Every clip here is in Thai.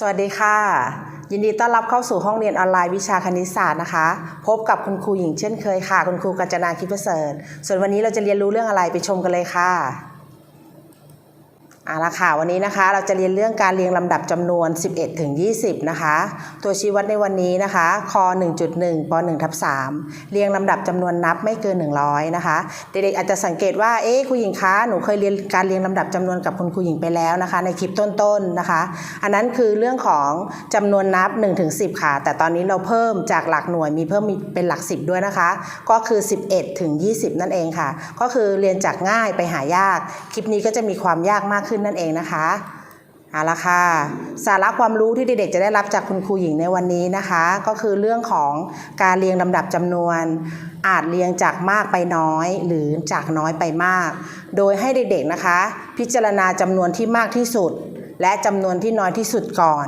สวัสดีค่ะ ยินดีต้อนรับเข้าสู่ห้องเรียนออนไลน์วิชาคณิตศาสตร์นะคะ พบกับคุณครูหญิงเช่นเคยค่ะ คุณครูกัญจนาคิดประเสริฐ ส่วนวันนี้เราจะเรียนรู้เรื่องอะไรไปชมกันเลยค่ะ เอาละค่ะวันนี้นะคะเราจะเรียนเรื่องการเรียงลำดับจำนวน 11 ถึง 20 นะคะ ตัวชี้วัดในวันนี้นะคะค1.1ป1ทับ3เรียงลำดับจำนวนนับไม่เกิน 100 นะคะเด็กๆอาจจะสังเกตว่าเอ๊ะครูหญิงคะหนูเคยเรียนการเรียงลำดับจำนวนกับคุณครูหญิงไปแล้วนะคะ ในคลิปต้นๆนะคะ อันนั้นคือเรื่องของจำนวนนับ1ถึง10 ค่ะ แต่ตอนนี้เราเพิ่มจากหลักหน่วยมีเพิ่มมีเป็นหลัก 10 ด้วยนะคะ ก็คือ 11 ถึง 20 นั่นเองค่ะ ก็คือเรียนจากง่ายไปหายากคลิปนี้ก็จะมีความยากมากขึ้นนั่นเองนะคะเอาละค่ะสาระความรู้ที่เด็กๆจะได้รับจากคุณครูหญิงในวันนี้นะคะ ก็คือเรื่องของการเรียงลำดับจำนวน อาจเรียงจากมากไปน้อยหรือจากน้อยไปมาก โดยให้เด็กๆนะคะ พิจารณาจำนวนที่มากที่สุด และจำนวนที่น้อยที่สุดก่อน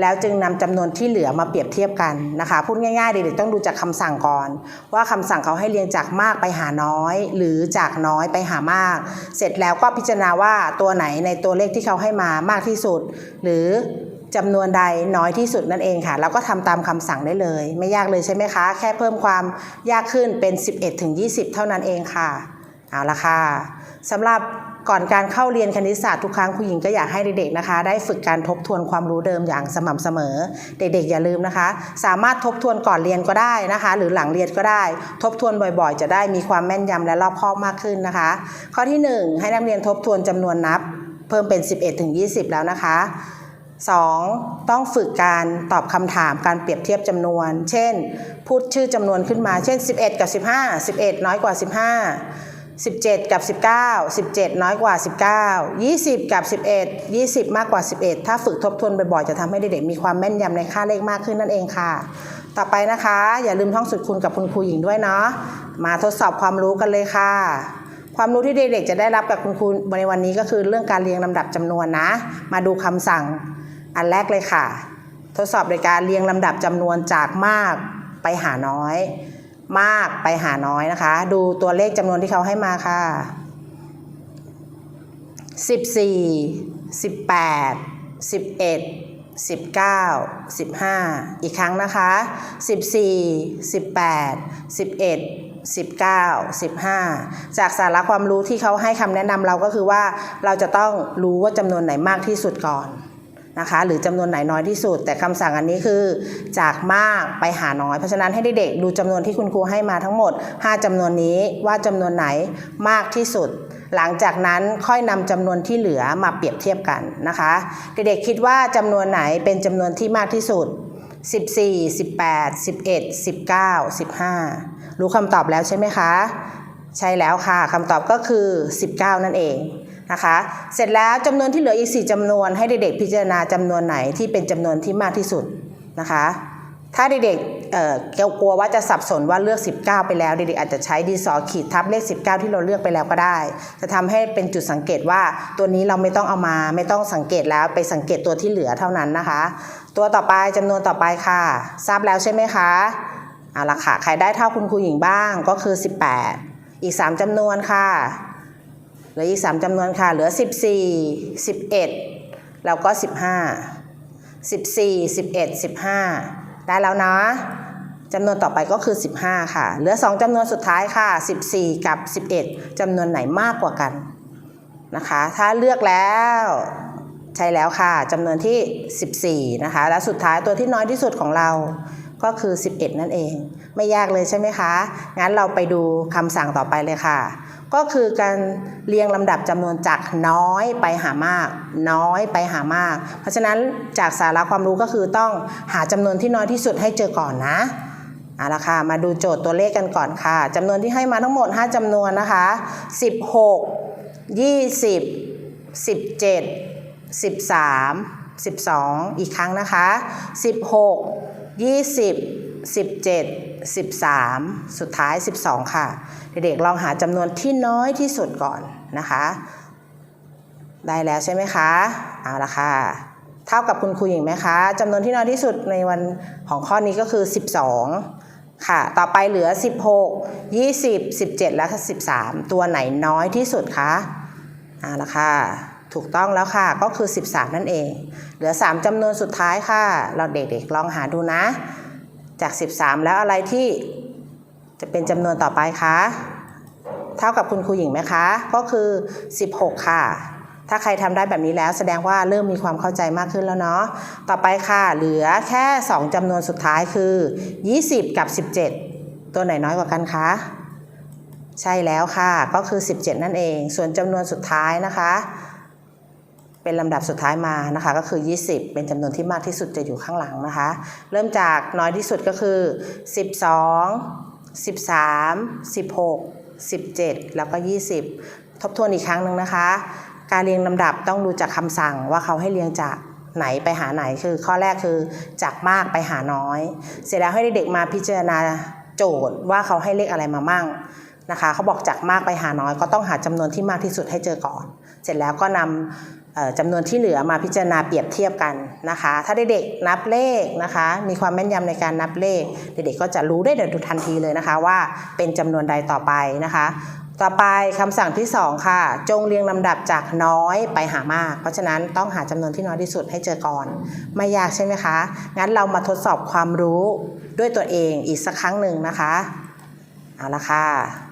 แล้วจึงนำจำนวนที่เหลือมาเปรียบเทียบกันนะคะ พูดง่ายๆเด็กๆต้องดูจากคำสั่งก่อน ว่าคำสั่งเขาให้เรียงจากมากไปหาน้อย หรือจากน้อยไปหามาก เสร็จแล้วก็พิจารณาว่าตัวไหนในตัวเลขที่เขาให้มามากที่สุด หรือจำนวนใดน้อยที่สุดนั่นเองค่ะ แล้วก็ทำตามคำสั่งได้เลย ไม่ยากเลยใช่ไหมคะ แค่เพิ่มความยากขึ้นเป็น 11ถึง20 เท่านั้นเองค่ะ เอาละค่ะสำหรับ ก่อนการเข้าเรียนคณิตศาสตร์ทุกครั้งคุณหญิงก็อยากให้เด็กๆนะคะ ได้ฝึกการทบทวนความรู้เดิมอย่างสม่ำเสมอ เด็กๆอย่าลืมนะคะ สามารถทบทวนก่อนเรียนก็ได้นะคะ หรือหลังเรียนก็ได้ ทบทวนบ่อยๆ จะได้มีความแม่นยำและรอบคอบมากขึ้นนะคะ ข้อที่ 1 ให้นักเรียนทบทวนจำนวนนับ เพิ่มเป็น 11ถึง20 แล้วนะคะ 2. ต้องฝึกการตอบคำถามการเปรียบเทียบจำนวน เช่น พูดชื่อจำนวนขึ้นมา เช่น 11 กับ 15 11 น้อยกว่า 15 17 กับ 19 17 น้อยกว่า 19 20 กับ 11 20 มากกว่า 11 ถ้าฝึกทบทวนบ่อยๆ จะทำให้เด็กๆ มีความแม่นยำในค่าเลขมากขึ้นนั่นเองค่ะ ต่อไปนะคะ อย่าลืมท่องสุดคูณกับคุณครูหญิงด้วยเนาะ มาทดสอบความรู้กันเลยค่ะ ความรู้ที่เด็กๆ จะได้รับกับคุณครูในวันนี้ก็คือเรื่องการเรียงลำดับจำนวนนะ มาดูคำสั่งอันแรกเลยค่ะ ทดสอบโดยการเรียงลำดับจำนวนจากมากไปหาน้อย มากไปหาน้อยนะคะ ดูตัวเลขจำนวนที่เขาให้มาค่ะ 14 18 11 19 15 อีกครั้งนะคะ 14 18 11 19 15 จากสาระความรู้ที่เขาให้คำแนะนำเราก็คือว่าเราจะต้องรู้ว่าจำนวนไหนมากที่สุดก่อน นะคะหรือจำนวนไหนน้อยที่สุด แต่คำสั่งอันนี้คือจากมากไปหาน้อย เพราะฉะนั้นให้เด็กๆดูจำนวนที่คุณครูให้มาทั้งหมด 5จำนวนนี้ว่าจำนวนไหนมากที่สุด หลังจากนั้นค่อยนำจำนวนที่เหลือมาเปรียบเทียบกันนะคะ เด็กๆคิดว่าจำนวนไหนเป็นจำนวนที่มากที่สุด 14 18 11 19 15 รู้คำตอบแล้วใช่ไหมคะ ใช่แล้วค่ะคำตอบก็คือ 19 นั่นเอง นะคะ เสร็จแล้วจำนวนที่เหลืออีก 4จำนวน ให้เด็กๆพิจารณาจำนวนไหนที่เป็นจำนวนที่มากที่สุดนะคะ ถ้าเด็กๆเอ่อกลัวว่าจะสับสนว่าเลือก 19 ไปแล้วเด็กๆอาจจะใช้ดินสอขีดทับเลข 19 ที่เราเลือกไปแล้วก็ได้ จะทำให้เป็นจุดสังเกตว่าตัวนี้เราไม่ต้องเอามาไม่ต้องสังเกตแล้วไปสังเกตตัวที่เหลือเท่านั้นนะคะ ตัวต่อไปจำนวนต่อไปค่ะ ทราบแล้วใช่ไหมคะเอาละค่ะใครได้เท่าคุณครูหญิงบ้างก็คือ 18 อีก 3จำนวนค่ะ เหลืออีก 3จำนวนค่ะ เหลือ 14 11 แล้วก็ 15 14 11 15 ได้แล้วนะจำนวนต่อไปก็คือ 15 ค่ะ เหลือ 2จำนวนสุดท้ายค่ะ 14 กับ 11จำนวนไหนมากกว่ากันนะคะ ถ้าเลือกแล้วใช่แล้วค่ะจำนวนที่ 14 นะคะ และสุดท้ายตัวที่น้อยที่สุดของเรา ก็คือ 11 นั่นเอง ไม่ยากเลยใช่ไหมคะ งั้นเราไปดูคำสั่งต่อไปเลยค่ะ ก็คือการเรียงลำดับจำนวนจากน้อยไปหามาก น้อยไปหามาก เพราะฉะนั้นจากสาระความรู้ก็คือต้องหาจำนวนที่น้อยที่สุดให้เจอก่อนนะเอาละค่ะมาดูโจทย์ตัวเลขกันก่อนค่ะจำนวนที่ให้มาทั้งหมด 5จำนวนนะคะ 16 20 17 13 12 อีกครั้งนะคะ 16 20 17 13 สุดท้าย 12 ค่ะ เด็กๆลองหาจำนวนที่น้อยที่สุดก่อนนะคะ ได้แล้วใช่ไหมคะเอาละค่ะ เท่ากับคุณครูหญิงไหมคะจำนวนที่น้อยที่สุดในวันของข้อนี้ก็คือ 12 ค่ะ ต่อไปเหลือ 16 20 17 และ 13 ตัวไหนน้อยที่สุดคะเอาละค่ะ ถูกต้องแล้วค่ะก็คือ 13 นั่นเอง เหลือ 3จำนวนสุดท้ายค่ะ เราเด็กๆลองหาดูนะ จาก 13 แล้วอะไรที่จะเป็นจำนวนต่อไปคะเท่ากับคุณครูหญิงไหมคะ ก็คือ 16 ค่ะ ถ้าใครทำได้แบบนี้แล้วแสดงว่าเริ่มมีความเข้าใจมากขึ้นแล้วเนาะต่อไปค่ะ เหลือแค่ 2จำนวนสุดท้ายคือ 20 กับ 17 ตัวไหนน้อยกว่ากันคะใช่แล้วค่ะก็คือ 17 นั่นเอง ส่วนจำนวนสุดท้ายนะคะ เป็นลำดับสุดท้ายมานะคะก็คือ 20 เป็นจำนวนที่มากที่สุดจะอยู่ข้างหลังนะคะ เริ่มจากน้อยที่สุดก็คือ 12 13 16 17 แล้วก็ 20 ทบทวนอีกครั้งหนึ่งนะคะ การเรียงลำดับต้องดูจากคำสั่งว่าเขาให้เรียงจากไหนไปหาไหนคือข้อแรกคือจากมากไปหาน้อย เสร็จแล้วให้เด็กๆมาพิจารณาโจทย์ว่าเขาให้เลขอะไรมามั่งนะคะเขาบอกจากมากไปหาน้อยก็ต้องหาจำนวนที่มากที่สุดให้เจอก่อน เสร็จแล้วก็นำเอ่อ จำนวนที่เหลือมาพิจารณาเปรียบเทียบกันนะคะ ถ้าเด็กๆนับเลขนะคะ มีความแม่นยำในการนับเลข เด็กๆก็จะรู้ได้โดยทันทีเลยนะคะ ว่าเป็นจำนวนใดต่อไปนะคะ ต่อไปคำสั่งที่ 2 ค่ะ จงเรียงลำดับจากน้อยไปหามาก เพราะฉะนั้นต้องหาจำนวนที่น้อยที่สุดให้เจอก่อน ไม่ยากใช่ไหมคะ งั้นเรามาทดสอบความรู้ด้วยตัวเองอีกสักครั้งหนึ่งนะคะ เอาละค่ะ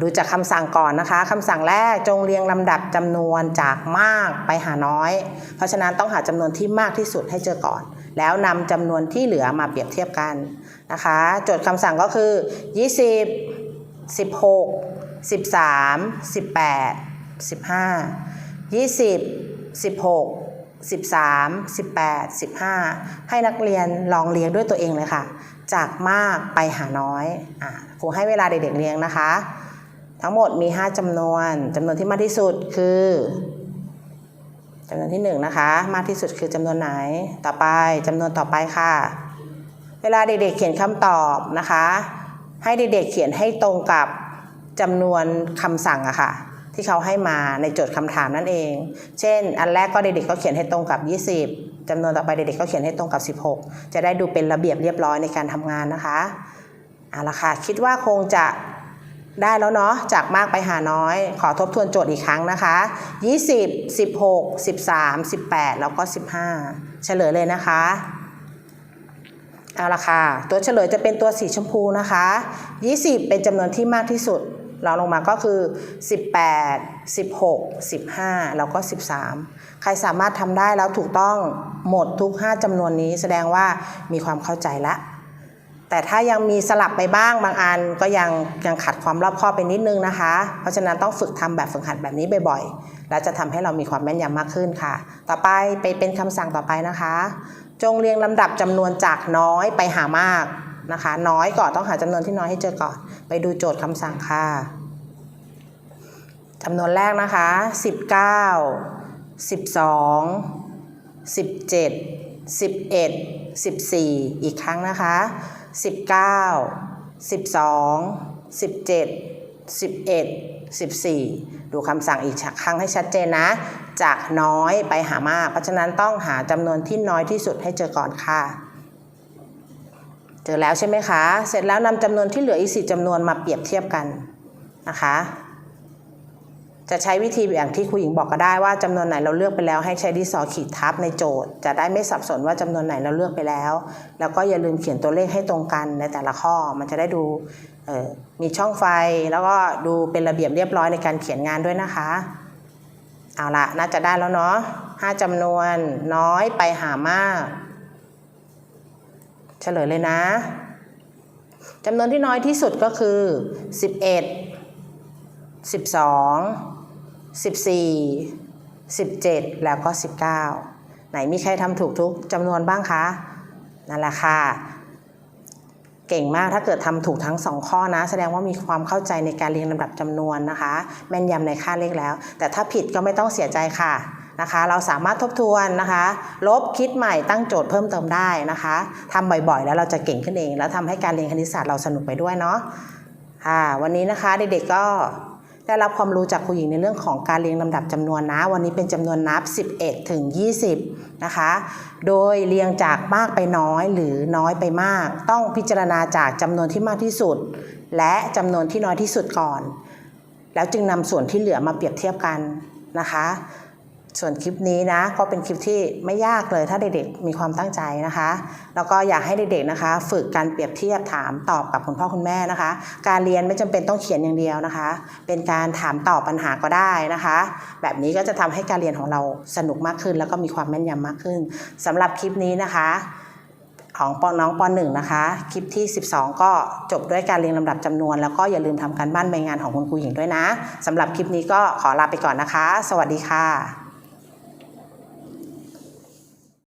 ดูจากคำสั่งก่อนนะคะคำสั่งแรกจงเรียงลำดับจำนวนจากมากไปหาน้อย เพราะฉะนั้นต้องหาจำนวนที่มากที่สุดให้เจอก่อน แล้วนำจำนวนที่เหลือมาเปรียบเทียบกันนะคะโจทย์คำสั่งก็คือ 20 16 13 18 15 20 16 13 18 15 ให้นักเรียนลองเรียงด้วยตัวเองเลยค่ะ จากมากไปหาน้อยอครูให้เวลาเด็กๆเรียงนะคะ ทั้งหมดมี 5จำนวนจำนวนที่มากที่สุดคือจำนวนที่1นะคะมากที่สุดคือจำนวนไหนต่อไปจำนวนต่อไปค่ะ เวลาเด็กๆเขียนคำตอบนะคะ ให้เด็กๆเขียนให้ตรงกับจำนวนคำสั่งอะค่ะ ที่เขาให้มาในโจทย์คำถามนั่นเอง เช่น อันแรกก็เด็กๆก็เขียนให้ตรงกับ 20จำนวนต่อไปเด็กๆก็เขียนให้ตรงกับ 16 จะได้ดูเป็นระเบียบเรียบร้อยในการทำงานนะคะเอาละค่ะคิดว่าคงจะได้แล้วเนาะจากมากไปหาน้อย ขอทบทวนโจทย์อีกครั้งนะคะ 20 16 13 18 แล้วก็ 15 เฉลยเลยนะคะเอาละค่ะตัวเฉลยจะเป็นตัวสีชมพูนะคะ 20 เป็นจำนวนที่มากที่สุด รองลงมาก็คือ 18 16 15 แล้วก็ 13 ใครสามารถทำได้แล้วถูกต้องหมดทุก 5จำนวนนี้แสดงว่ามีความเข้าใจละ แต่ถ้ายังมีสลับไปบ้างบางอันก็ยังยังขัดความรอบคอบไปนิดนึงนะคะ เพราะฉะนั้นต้องฝึกทำแบบฝึกหัดแบบนี้บ่อยๆ และจะทำให้เรามีความแม่นยำมากขึ้นค่ะ ต่อไปไปเป็นคำสั่งต่อไปนะคะ จงเรียงลำดับจำนวนจากน้อยไปหามาก นะคะ น้อยก่อนต้องหาจำนวนที่น้อยให้เจอก่อน ไปดูโจทย์คำสั่งค่ะจำนวนแรกนะคะ 19 12 17 11 14 อีกครั้งนะคะ 19 12 17 11 14 ดูคำสั่งอีกครั้งให้ชัดเจนนะ จากน้อยไปหามาก เพราะฉะนั้นต้องหาจำนวนที่น้อยที่สุดให้เจอก่อนค่ะ จอแล้วใช่ไหมคะ เสร็จแล้วนำจำนวนที่เหลืออีกสี่จำนวนมาเปรียบเทียบกันนะคะ จะใช้วิธีอย่างที่ครูหญิงบอกก็ได้ว่าจำนวนไหนเราเลือกไปแล้วให้ใช้ดิสอขีดทับในโจทย์ จะได้ไม่สับสนว่าจำนวนไหนเราเลือกไปแล้ว แล้วก็อย่าลืมเขียนตัวเลขให้ตรงกันในแต่ละข้อ มันจะได้ดูมีช่องไฟแล้วก็ดูเป็นระเบียบเรียบร้อยในการเขียนงานด้วยนะคะ เอาละน่าจะได้แล้วเนาะห้าจำนวนน้อยไปหามาก เฉลยเลยนะจำนวนที่น้อยที่สุดก็คือ 11 12 14 17 แล้วก็ 19 ไหนมีใครทำถูกทุกจำนวนบ้างคะนั่นแหละค่ะ เก่งมากถ้าเกิดทำถูกทั้งสองข้อนะ แสดงว่ามีความเข้าใจในการเรียงลำดับจำนวนนะคะ แม่นยำในค่าเลขแล้ว แต่ถ้าผิดก็ไม่ต้องเสียใจค่ะ นะคะ เราสามารถทบทวนนะคะ ลบคิดใหม่ตั้งโจทย์เพิ่มเติมได้นะคะทำบ่อยๆ แล้วเราจะเก่งขึ้นเอง แล้วทำให้การเรียนคณิตศาสตร์เราสนุกไปด้วยเนาะค่ะวันนี้นะคะเด็กๆก็ได้รับความรู้จากครูหญิงในเรื่องของการเรียงลำดับจำนวนนะ วันนี้เป็นจำนวนนับ 11 ถึง 20 นะคะ โดยเรียงจากมากไปน้อยหรือน้อยไปมาก ต้องพิจารณาจากจำนวนที่มากที่สุด และจำนวนที่น้อยที่สุดก่อน แล้วจึงนำส่วนที่เหลือมาเปรียบเทียบกันนะคะ ส่วนคลิปนี้นะก็เป็นคลิปที่ไม่ยากเลยถ้าเด็กๆมีความตั้งใจนะคะ แล้วก็อยากให้เด็กๆนะคะ ฝึกการเปรียบเทียบถามตอบกับคุณพ่อคุณแม่นะคะ การเรียนไม่จำเป็นต้องเขียนอย่างเดียวนะคะ เป็นการถามตอบปัญหาก็ได้นะคะ แบบนี้ก็จะทำให้การเรียนของเราสนุกมากขึ้น แล้วก็มีความแม่นยำมากขึ้นสำหรับคลิปนี้นะคะของปน้องป .1 นะคะ คลิปที่ 12 ก็จบด้วยการเรียงลำดับจำนวน แล้วก็อย่าลืมทำการบ้านใบงานของคุณครูหญิงด้วยนะสำหรับคลิปนี้ก็ขอลาไปก่อนนะคะ สวัสดีค่ะ